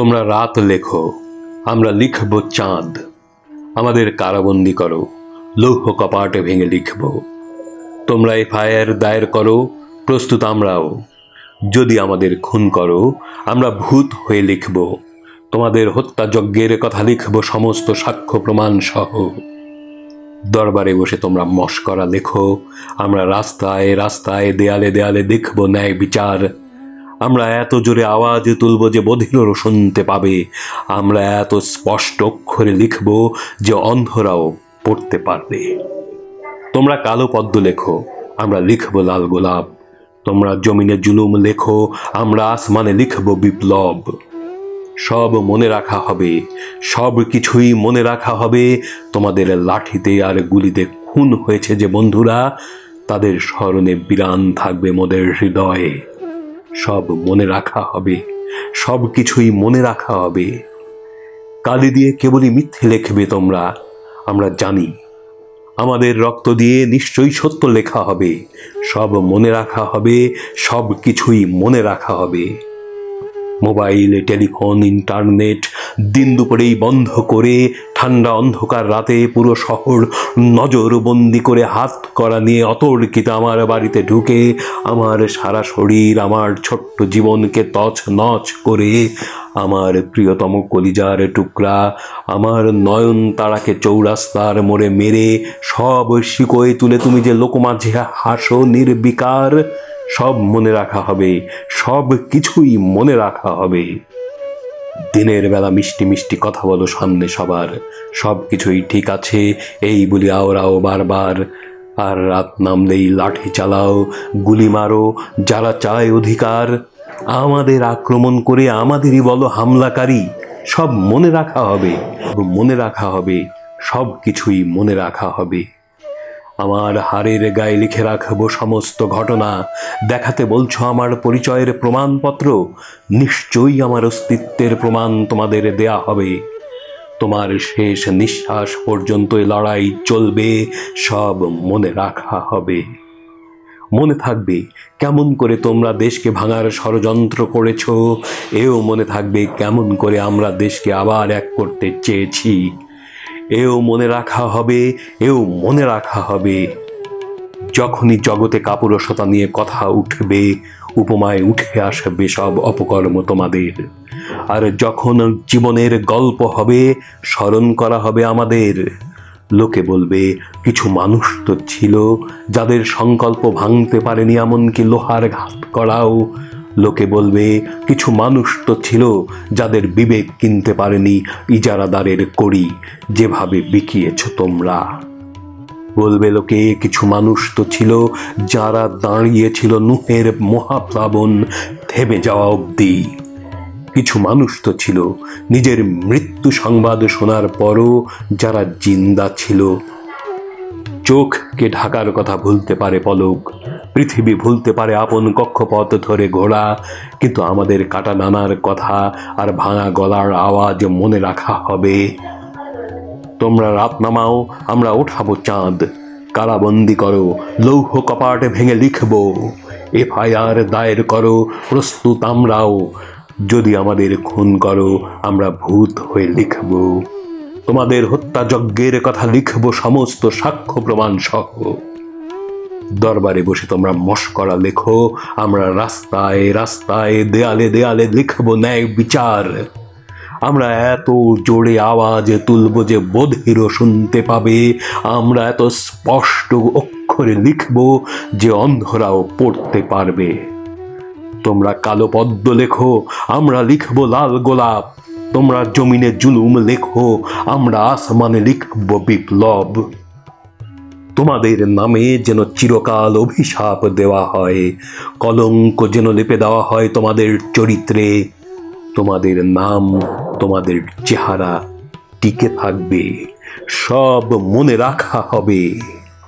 তোমরা রাত লেখো, আমরা লিখব চাঁদ। আমাদের কারাবন্দি করো, লৌহ কপাটে ভেঙে লিখব। তোমরা এফআইআর দায়ের করো, প্রস্তুত আমরাও। যদি আমাদের খুন করো, আমরা ভূত হয়ে লিখব। তোমাদের হত্যাযজ্ঞের কথা লিখব, সমস্ত সাক্ষ্য প্রমাণ সহ। দরবারে বসে তোমরা মস্করা লেখো, আমরা রাস্তায় রাস্তায় দেয়ালে দেয়ালে দেখব ন্যায় বিচার। আমরা এত জোরে আওয়াজ তুলব যে বধিরও শুনতে পাবে। আমরা এত স্পষ্ট অক্ষরে লিখব যে অন্ধরাও পড়তে পারবে। তোমরা কালো পদ্ম লেখো, আমরা লিখব লাল গোলাপ। তোমরা জমিনে জুলুম লেখো, আমরা আসমানে লিখব বিপ্লব। সব মনে রাখা হবে, সব কিছুই মনে রাখা হবে। তোমাদের লাঠিতে আর গুলিতে খুন হয়েছে যে বন্ধুরা, তাদের স্মরণে বিরান থাকবে মোদের হৃদয়ে। সব মনে রাখা হবে, সব কিছুই মনে রাখা হবে। কালি দিয়ে কেবলই মিথ্যে লেখবে তোমরা, আমরা জানি। আমাদের রক্ত দিয়ে নিশ্চয়ই সত্য লেখা হবে, সব মনে রাখা হবে, সব কিছুই মনে রাখা হবে। মোবাইল, টেলিফোন, ইন্টারনেট দিন দুপুরেই বন্ধ করে ঠান্ডা অন্ধকার রাতে পুরো শহর নজরবন্দি করে হাত করা নিয়ে অতর্কিত আমার বাড়িতে ঢুকে আমার সারা শরীর, আমার ছোট্ট জীবনকে তছ নচ করে আমার প্রিয়তম কলিজার টুকরা, আমার নয়ন তারাকে চৌরাস্তার মোড়ে মেরে সব শিকোয় তুলে তুমি যে লোকমাঝে হাসো নির্বিকার, সব মনে রাখা হবে, সব কিছুই মনে রাখা হবে। দিনের বেলা মিষ্টি মিষ্টি কথা বলো সামনে সবার। সব কিছুই ঠিক আছে, এই বলি আওরাও বারবার। আর রাত নামলেই লাঠি চালাও, গুলি মারো, যারা চায় অধিকার। আমাদের আক্রমণ করে আমাদেরই বলো হামলাকারী। সব মনে রাখা হবে মনে রাখা হবে সব কিছুই মনে রাখা হবে। আমার হাড়ের গায়ে লিখে রাখব সমস্ত ঘটনা। দেখাতে বলছো আমার পরিচয়ের প্রমাণপত্র? নিশ্চয়ই আমার অস্তিত্বের প্রমাণ তোমাদের দেয়া হবে। তোমার শেষ নিঃশ্বাস পর্যন্ত লড়াই চলবে, সব মনে রাখা হবে। মনে থাকবে কেমন করে তোমরা দেশকে ভাঙার ষড়যন্ত্র করেছ, এও মনে থাকবে কেমন করে আমরা দেশকে আবার এক করতে চেয়েছি। এও মনে রাখা হবে, এও মনে রাখা হবে। যখনই জগতে কাপুরসতা নিয়ে কথা উঠবে, উপমায় উঠে আসবে সব অপকর্ম তোমাদের। আর যখন জীবনের গল্প হবে, স্মরণ করা হবে আমাদের। লোকে বলবে, কিছু মানুষ তো ছিল, যাদের সংকল্প ভাঙতে পারেনি এমনকি লোহার ঘাত করাও। লোকে বলবে, কিছু মানুষ তো ছিল যাদের বিবেক কিনতে পারেনি ইজারাদারের করি যেভাবে বিকিয়েছ তোমরা। বলবে লোকে, কিছু মানুষ তো ছিল যারা দাঁড়িয়েছিল নুহের মহাপ্লাবন থেমে যাওয়া অবধি। কিছু মানুষ তো ছিল নিজের মৃত্যু সংবাদ শোনার পরও যারা জিন্দা ছিল। চোখকে ঢাকার কথা ভুলতে পারে পলক পৃথিবী ভুলতে পারে আপন কক্ষপথ ধরে ঘোড়া। কিন্তু আমাদের কাটা নানার কথা আর ভাঙা গলার আওয়াজ মনে রাখা হবে। তোমরা রাত নামাও, আমরা ওঠাবো চাঁদ। কারাবন্দি করো, লৌহ কপাটে ভেঙে লিখব। এফআইআর দায়ের করো, প্রস্তুত আমরাও। যদি আমাদের খুন করো, আমরা ভূত হয়ে লিখব। তোমাদের হত্যাযজ্ঞের কথা লিখব, সমস্ত সাক্ষ্য প্রমাণ সহ দরবারে বসে তোমরা মস্করা লেখো, আমরা রাস্তায় রাস্তায়, দেয়ালে দেয়ালে লিখব ন্যায় বিচার। আমরা এত জোরে আওয়াজ তুলব যে বধিরও শুনতে পাবে, আমরা এত স্পষ্ট অক্ষরে লিখব যে অন্ধরাও পড়তে পারবে। তোমরা কালো পদ্ম লেখো, আমরা লিখব লাল গোলাপ। তোমরা জমিনে জুলুম লেখো, আমরা আসমানে লিখব বিপ্লব। তোমাদের নামে যেন চিরকাল অভিশাপ দেওয়া হয়। কলঙ্ক যেন লেপে দেওয়া হয় তোমাদের চরিত্রে। তোমাদের নাম, তোমাদের চেহারা টিকে থাকবে। সব মনে রাখা হবে।